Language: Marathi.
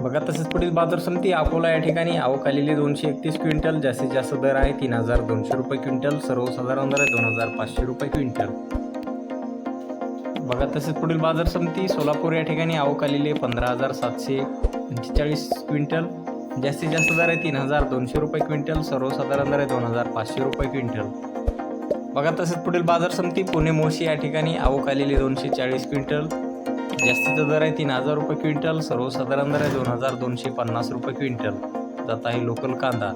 बघा तसेच पुढील बाजार समिती अकोला या ठिकाणी. आवक आलेली दोनशे एकतीस क्विंटल जास्तीत जास्त दर आहे तीन हजार दोनशे रुपये क्विंटल सर्वसाधारण दर आहे दोन हजार पाचशे रुपये क्विंटल. बघा तसेच पुढील बाजार समिती सोलापूर या ठिकाणी आवक आलेली आहे पंधरा हजार सातशे पंचेचाळीस क्विंटल जास्तीत जास्त दर आहे तीन हजार दोनशे रुपये क्विंटल सर्वसाधारण दर आहे दोन हजार पाचशे रुपये क्विंटल. बघा तसेच पुढील बाजार समिती पुणे मोशी या ठिकाणी आवक आलेली दोनशे चाळीस क्विंटल जास्तीचा दर आहे तीन हजार रुपये क्विंटल सर्वसाधारण दर आहे दोन हजार दोनशे पन्नास रुपये क्विंटल. जात आहे लोकल कांदा.